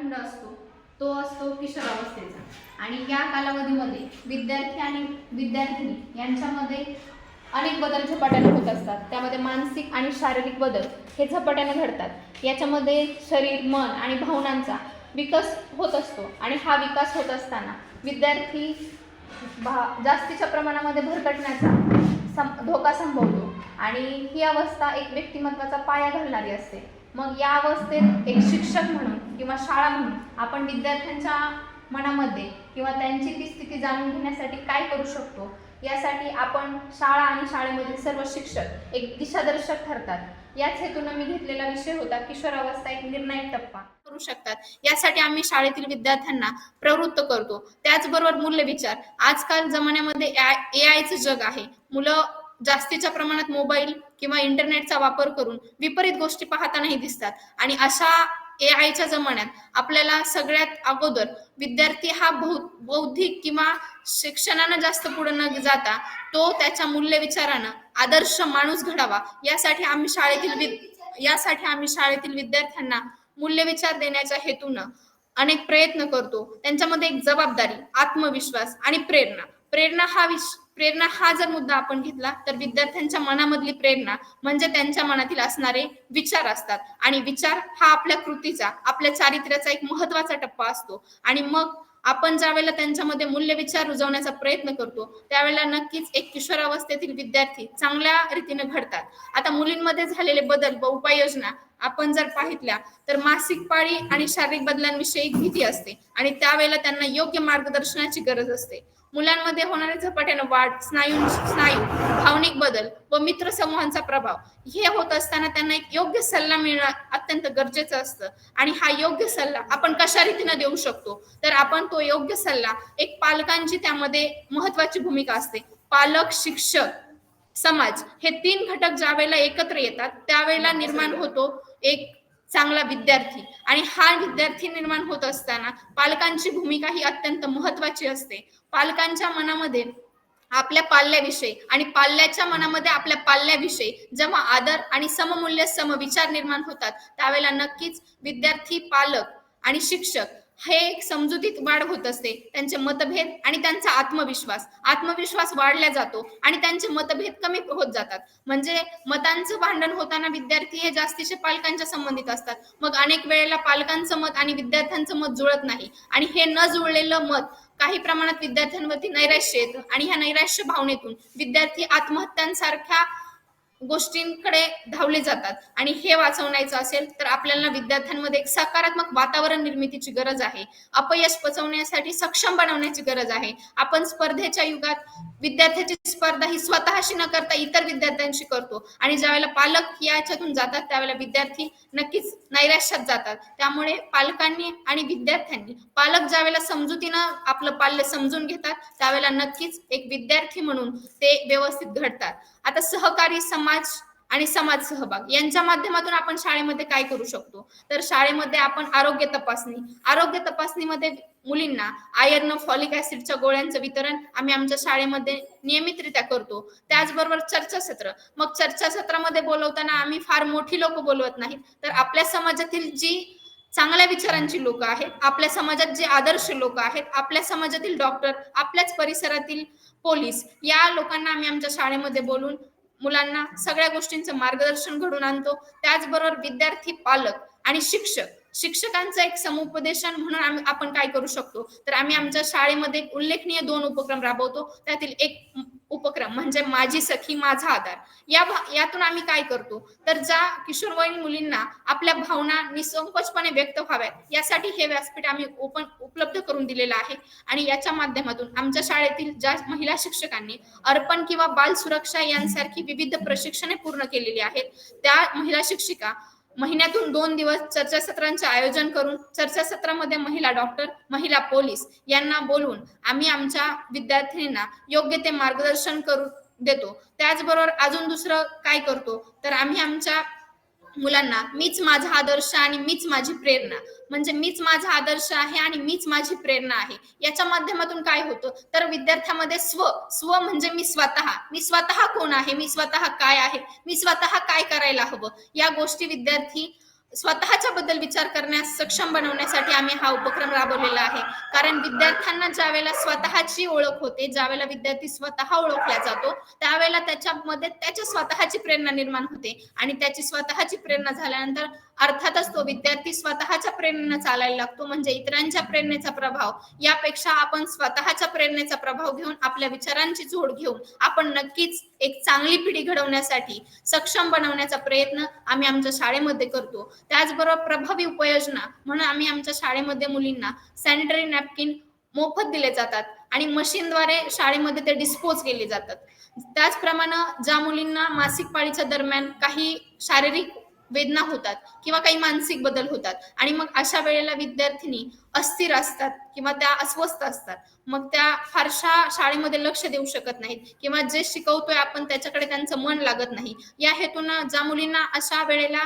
कालखंड असतो तो असतो किशोरावस्थेचा. आणि या कालावधीमध्ये विद्यार्थी आणि विद्यार्थिनी यांच्यामध्ये अनेक बदल झपाट्याने होत असतात. त्यामध्ये मानसिक आणि शारीरिक बदल हे झपाट्याने घडतात. याच्यामध्ये शरीर मन आणि भावनांचा विकास होत असतो. आणि हा विकास होत असताना विद्यार्थी भा जास्तीच्या प्रमाणामध्ये भरकटण्याचा सं धोका संभवतो. आणि ही अवस्था एक व्यक्तिमत्वाचा पाया घालणारी असते. मग या अवस्थेत एक शिक्षक म्हणून किंवा शाळा म्हणून आपण विद्यार्थ्यांच्या मनामध्ये किंवा त्यांची ती स्थिती जाणून घेण्यासाठी काय करू शकतो यासाठी आपण शाळा आणि शाळेमधील सर्व शिक्षक एक दिशादर्शक ठरतात. याच हेतून मी घेतलेला विषय होता किशोरावस्था एक निर्णायक टप्पा. करू शकतात. यासाठी आम्ही शाळेतील विद्यार्थ्यांना प्रवृत्त करतो. त्याचबरोबर मूल्य विचार. आजकाल जमान्यामध्ये ए आयचं जग आहे. मुलं जास्तीच्या प्रमाणात मोबाईल किंवा इंटरनेटचा वापर करून विपरीत गोष्टी पाहतानाही दिसतात. आणि अशा ए आयच्या जमान्यात आपल्याला सगळ्यात अगोदर विद्यार्थी हा बौ बौद्धिक किंवा शिक्षणानं जास्त पुढे न जाता तो त्याच्या मूल्य विचारानं आदर्श माणूस घडावा यासाठी आम्ही शाळेतील विद यासाठी आम्ही शाळेतील विद्यार्थ्यांना मूल्य विचार देण्याच्या हेतूनं अनेक प्रयत्न करतो. त्यांच्यामध्ये एक जबाबदारी आत्मविश्वास आणि प्रेरणा. प्रेरणा हा विश प्रेरणा हा जर मुद्दा आपण घेतला तर विद्यार्थ्यांच्या मनामधली प्रेरणा म्हणजे त्यांच्या मनातील असणारे विचार असतात. आणि विचार हा आपल्या कृतीचा आपल्या चारित्र्याचा एक महत्त्वाचा टप्पा असतो. आणि मग आपण ज्यावेळेला त्यांच्यामध्ये मूल्य विचार रुजवण्याचा प्रयत्न करतो त्यावेळेला नक्कीच एक किशोरावस्थेतील विद्यार्थी चांगल्या रीतीने घडतात. आता मुलींमध्ये झालेले बदल व उपाययोजना आपण जर पाहितल्या तर मासिक पाळी आणि शारीरिक बदलांविषयी भीती असते आणि त्यावेळेला त्यांना योग्य मार्गदर्शनाची गरज असते. मुलांमध्ये होणारे झपाट्यानं वाढ स्नायू स्नायू भावनिक बदल व मित्र समूहांचा प्रभाव हे होत असताना त्यांना एक योग्य सल्ला मिळणं अत्यंत गरजेचं असतं. आणि हा योग्य सल्ला आपण कशा रीतीनं देऊ शकतो? तर आपण तो योग्य सल्ला एक पालकांची त्यामध्ये महत्वाची भूमिका असते. पालक शिक्षक समाज हे तीन घटक ज्या वेळेला एकत्र येतात त्यावेळेला निर्माण होतो एक चांगला विद्यार्थी. आणि हा विद्यार्थी निर्माण होत असताना पालकांची भूमिका ही अत्यंत महत्वाची असते. पालकांच्या मनामध्ये आपल्या पाल्याविषयी आणि पाल्याच्या मनामध्ये आपल्या पाल्याविषयी जेव्हा आदर आणि सममूल्य समविचार निर्माण होतात त्यावेळेला नक्कीच विद्यार्थी पालक आणि शिक्षक हे एक समजुतीत वाढ होत असते. त्यांचे मतभेद आणि त्यांचा आत्मविश्वास. आत्मविश्वास वाढला जातो आणि त्यांचे मतभेद कमी होत जातात. म्हणजे मतांचं भांडण होताना विद्यार्थी हे जास्तीचे पालकांच्या संबंधित असतात. मग अनेक वेळेला पालकांचं मत आणि विद्यार्थ्यांचं मत जुळत नाही. आणि हे न जुळलेलं मत काही प्रमाणात विद्यार्थ्यांवरती नैराश्य येतं. आणि ह्या नैराश्य भावनेतून विद्यार्थी आत्महत्यांसारख्या गोष्टींकडे धावले जातात. आणि हे वाचवण्याचं असेल तर आपल्याला विद्यार्थ्यांमध्ये एक सकारात्मक वातावरण निर्मितीची गरज आहे. अपयश पचवण्यासाठी सक्षम बनवण्याची गरज आहे. आपण स्पर्धेच्या युगात विद्यार्थ्याची स्पर्धा ही स्वतःशी न करता इतर विद्यार्थ्यांशी करतो. आणि ज्यावेळेला पालक याच्यातून जातात त्यावेळेला विद्यार्थी नक्कीच नैराश्यात जातात. त्यामुळे पालकांनी आणि विद्यार्थ्यांनी पालक ज्यावेळेला समजुतीनं आपलं पाल्य समजून घेतात त्यावेळेला नक्कीच एक विद्यार्थी म्हणून ते व्यवस्थित घडतात. आता सहकारी समाज आणि समाज सहभाग. यांच्या माध्यमातून आपण शाळेमध्ये काय करू शकतो? तर शाळेमध्ये आपण आरोग्य तपासणी. आरोग्य तपासणीमध्ये मुलींना आयर्न फॉलिक ऍसिडच्या गोळ्यांचं वितरण आम्ही आमच्या शाळेमध्ये नियमितरित्या करतो. त्याचबरोबर चर्चासत्र मग चर्चासत्रामध्ये बोलवताना आम्ही फार मोठी लोक बोलवत नाहीत. तर आपल्या समाजातील जी चांगल्या विचारांची लोक आहेत आपल्या समाजात जे आदर्श लोक आहेत आपल्या समाजातील डॉक्टर आपल्याच परिसरातील पोलीस या लोकांना आम्ही आमच्या शाळेमध्ये बोलून मुलांना सगळ्या गोष्टींचं मार्गदर्शन घडून आणतो. त्याचबरोबर विद्यार्थी पालक आणि शिक्षक शिक्षकांचं एक समुपदेशन म्हणून आपण काय करू शकतो? तर आम्ही आमच्या शाळेमध्ये एक उल्लेखनीय दोन उपक्रम राबवतो. त्यातील एक उपक्रम म्हणजे माझी सखी माझा आधार. या यातून आम्ही काय करतो? तर ज्या किशोरवयीन मुलींना आपल्या भावना निसंकोचपणे व्यक्त व्हाव्यात यासाठी हे व्यासपीठ आम्ही ओपन उपलब्ध करून दिलेलं आहे. आणि याच्या माध्यमातून आमच्या शाळेतील ज्या महिला शिक्षकांनी अर्पण किंवा बाल सुरक्षा यांसारखी विविध प्रशिक्षणे पूर्ण केलेली आहेत त्या महिला शिक्षिका महिन्यातून दोन दिवस चर्चासत्रांचे आयोजन करून चर्चासत्रामध्ये महिला डॉक्टर महिला पोलीस यांना बोलून आम्ही आमच्या विद्यार्थिनींना योग्य ते मार्गदर्शन करू देतो. त्याचबरोबर अजून दुसरं काय करतो? तर आम्ही आमच्या मुलांना मीच माझा आदर्श आणि मीच माझी प्रेरणा. म्हणजे मीच माझा आदर्श आहे आणि मीच माझी प्रेरणा आहे. याच्या माध्यमातून काय होतं? तर विद्यार्थ्यामध्ये स्व स्व म्हणजे मी स्वतः. मी स्वतः कोण आहे? मी स्वतः काय आहे? मी स्वतः काय करायला हवं? या गोष्टी विद्यार्थी स्वतःच्या बद्दल विचार करण्यास सक्षम बनवण्यासाठी आम्ही हा उपक्रम राबवलेला आहे. कारण विद्यार्थ्यांना ज्यावेळेला स्वतःची ओळख होते ज्यावेळेला विद्यार्थी स्वतः ओळखला जातो त्यावेळेला त्याच्यामध्ये त्याची स्वतःची प्रेरणा निर्माण होते. आणि त्याची स्वतःची प्रेरणा झाल्यानंतर अर्थातच तो विद्यार्थी स्वतःच्या प्रेरणेनं चालायला लागतो म्हणजे इतरांच्या प्रेरणेचा प्रभाव. यापेक्षा आपण स्वतःच्या प्रेरणेचा प्रभाव घेऊन आपल्या विचारांची जोड घेऊन आपण नक्कीच एक चांगली पिढी घडवण्यासाठी सक्षम बनवण्याचा प्रयत्न आम्ही आमच्या शाळेमध्ये करतो. त्याचबरोबर प्रभावी उपाययोजना म्हणून आम्ही आमच्या शाळेमध्ये मुलींना सॅनिटरी नॅपकिन मोफत दिले जातात आणि मशीनद्वारे शाळेमध्ये ते डिस्पोज केले जातात. त्याचप्रमाणे ज्या मुलींना मासिक पाळीच्या दरम्यान काही शारीरिक वेदना होतात किंवा काही मानसिक बदल होतात. आणि मग अशा वेळेला विद्यार्थिनी अस्थिर असतात किंवा त्या अस्वस्थ असतात. मग त्या फारशा शाळेमध्ये लक्ष देऊ शकत नाहीत किंवा जे शिकवतोय आपण त्याच्याकडे त्यांचं मन लागत नाही. या हेतून ज्या मुलींना अशा वेळेला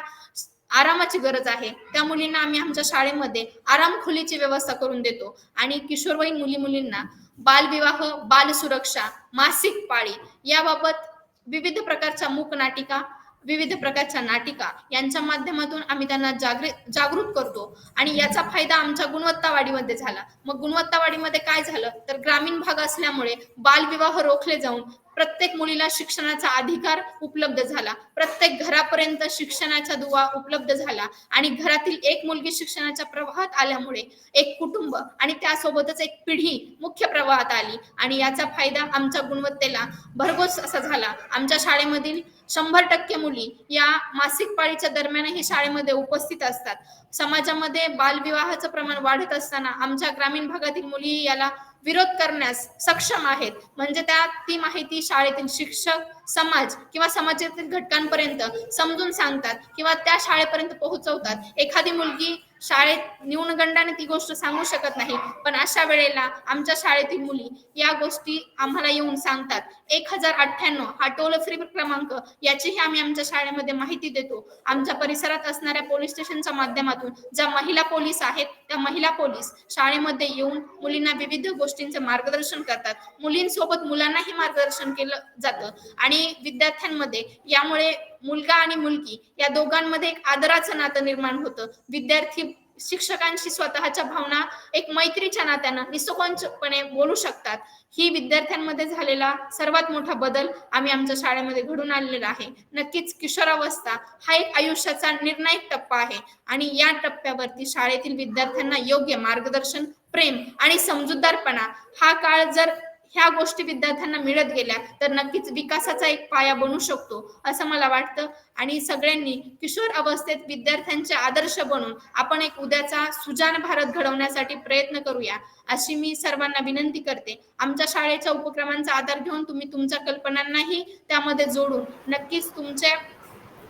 आरामाची गरज आहे त्या मुलींना आम्ही आमच्या शाळेमध्ये आराम खोलीची व्यवस्था करून देतो. आणि किशोरवयीन मुली मुलींना बालविवाह बाल सुरक्षा मासिक पाळी याबाबत विविध प्रकारच्या मूक नाटिका विविध प्रकारच्या नाटिका यांच्या माध्यमातून आम्ही त्यांना जागृत जागृत करतो. आणि याचा फायदा आमच्या गुणवत्ता वाढीमध्ये झाला. मग गुणवत्ता वाढीमध्ये काय झालं? तर ग्रामीण भाग असल्यामुळे बालविवाह रोखले जाऊन प्रत्येक मुलीला शिक्षणाचा अधिकार उपलब्ध झाला. प्रत्येक घरापर्यंत शिक्षणाचा दुवा उपलब्ध झाला. आणि घरातील एक मुलगी शिक्षणाच्या प्रवाहात आल्यामुळे एक कुटुंब आणि त्यासोबतच एक पिढी मुख्य प्रवाहात आली. आणि याचा फायदा आमच्या गुणवत्तेला भरघोस असा झाला. आमच्या शाळेमधील शंभर टक्के मुली या मासिक पाळीच्या दरम्यानही शाळेमध्ये उपस्थित असतात. समाजामध्ये बालविवाहाचं प्रमाण वाढत असताना आमच्या ग्रामीण भागातील मुली याला विरोध करण्यास सक्षम आहेत. म्हणजे त्या ती माहिती शाळेतील शिक्षक समाज किंवा समाजातील घटकांपर्यंत समजून सांगतात किंवा त्या शाळेपर्यंत पोहोचवतात. एखादी मुलगी शाळेत न्यूनगंडाने ती गोष्ट सांगू शकत नाही. पण अशा वेळेला आमच्या शाळेतील मुली या गोष्टी आम्हाला येऊन सांगतात. एक हजार अठ्ठ्याण्णव हा टोल फ्री क्रमांक याचीही आम्ही आमच्या शाळेमध्ये माहिती देतो. आमच्या परिसरात असणाऱ्या पोलीस स्टेशनच्या माध्यमातून ज्या महिला पोलीस आहेत त्या महिला पोलीस शाळेमध्ये येऊन मुलींना विविध गोष्टींचे मार्गदर्शन करतात. मुलींसोबत मुलांनाही मार्गदर्शन केलं जातं. आणि विद्यार्थ्यांमध्ये यामुळे मुलगा आणि मुलगी या दोघांमध्ये एक आदराचं नातं निर्माण होतं. विद्यार्थी शिक्षकांशी स्वतःच्या भावना एक मैत्रीच्या नात्यानं निसकोंचपणे बोलू शकतात. ही विद्यार्थ्यांमध्ये झालेला सर्वात मोठा बदल आम्ही आमच्या शाळेमध्ये घडून आणलेला आहे. नक्कीच किशोरावस्था हा एक आयुष्याचा निर्णायक टप्पा आहे आणि या टप्प्यावरती शाळेतील विद्यार्थ्यांना योग्य मार्गदर्शन प्रेम आणि समजूतदारपणा हा काळ जर ह्या गोष्टी विद्यार्थ्यांना मिळत गेल्या तर नक्कीच विकासाचा एक पाया बनू शकतो असं मला वाटतं. आणि सगळ्यांनी किशोर अवस्थेत विद्यार्थ्यांचे आदर्श बनून आपण एक उद्याचा सुजान भारत घडवण्यासाठी प्रयत्न करूया अशी मी सर्वांना विनंती करते. आमच्या शाळेच्या उपक्रमांचा आधार घेऊन तुम्ही तुमच्या कल्पनांनाही त्यामध्ये जोडून नक्कीच तुमच्या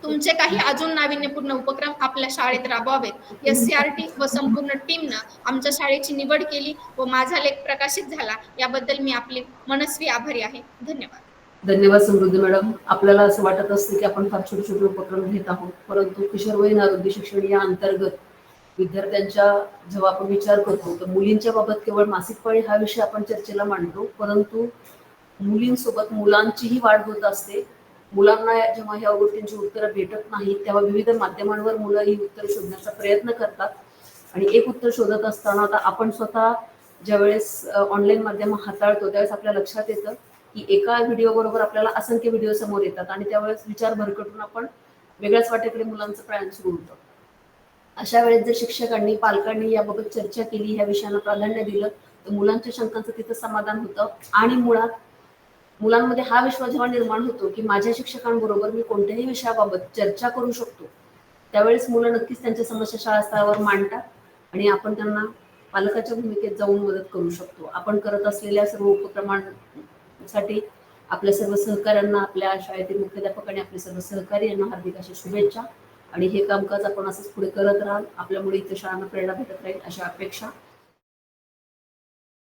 तुमचे काही अजून नाविन्यपूर्ण उपक्रम आपल्या शाळेत राबवावेत एस सी आर टी व संपूर्ण टीमनं आमच्या शाळेची निवड केली व माझा लेख प्रकाशित झाला. याबद्दल मी आपले मनस्वी आभारी आहे. धन्यवाद. धन्यवाद समृद्धी मॅडम. आपल्याला असं वाटत असतं की आपण फार छोटे छोटे उपक्रम घेत आहोत. परंतु किशोरवयीन आरोग्य शिक्षण या अंतर्गत विद्यार्थ्यांच्या जेव्हा आपण विचार करतो तर मुलींच्या बाबत केवळ मासिक पाळी हा विषय आपण चर्चेला मांडतो. परंतु मुलींसोबत मुलांचीही वाढ होत असते. मुलांना जेव्हा ह्या गोष्टींची उत्तरं भेटत नाहीत तेव्हा विविध माध्यमांवर मुलं ही उत्तर शोधण्याचा प्रयत्न करतात. आणि एक उत्तर शोधत असताना आता आपण स्वतः ज्यावेळेस ऑनलाईन माध्यम हाताळतो त्यावेळेस आपल्या लक्षात येतं की एका व्हिडिओ बरोबर आपल्याला असंख्य व्हिडिओ समोर येतात आणि त्यावेळेस विचार भरकटून आपण वेगळ्याच वाटेकडे मुलांचं प्रयाण सुरू होतं अशा वेळेस जर शिक्षकांनी पालकांनी याबाबत चर्चा केली ह्या विषयांना प्राधान्य दिलं तर मुलांच्या शंकांचं तिथं समाधान होतं. आणि मुळात मुलांमध्ये हा विश्वास जेव्हा निर्माण होतो की माझ्या शिक्षकांबरोबर मी कोणत्याही विषयाबाबत चर्चा करू शकतो. त्यावेळेस मुलं नक्कीच त्यांच्या समस्या शाळा स्तरावर मांडतात आणि आपण त्यांना पालकाच्या भूमिकेत जाऊन मदत करू शकतो. आपण करत असलेल्या सर्व उपक्रमांसाठी आपल्या सर्व सहकाऱ्यांना आपल्या शाळेतील मुख्याध्यापक आणि आपले सर्व सहकारी यांना हार्दिक अशा शुभेच्छा. आणि हे कामकाज आपण असंच पुढे करत राहाल. आपल्यामुळे इतर शाळांना प्रेरणा भेटत राहील अशा अपेक्षा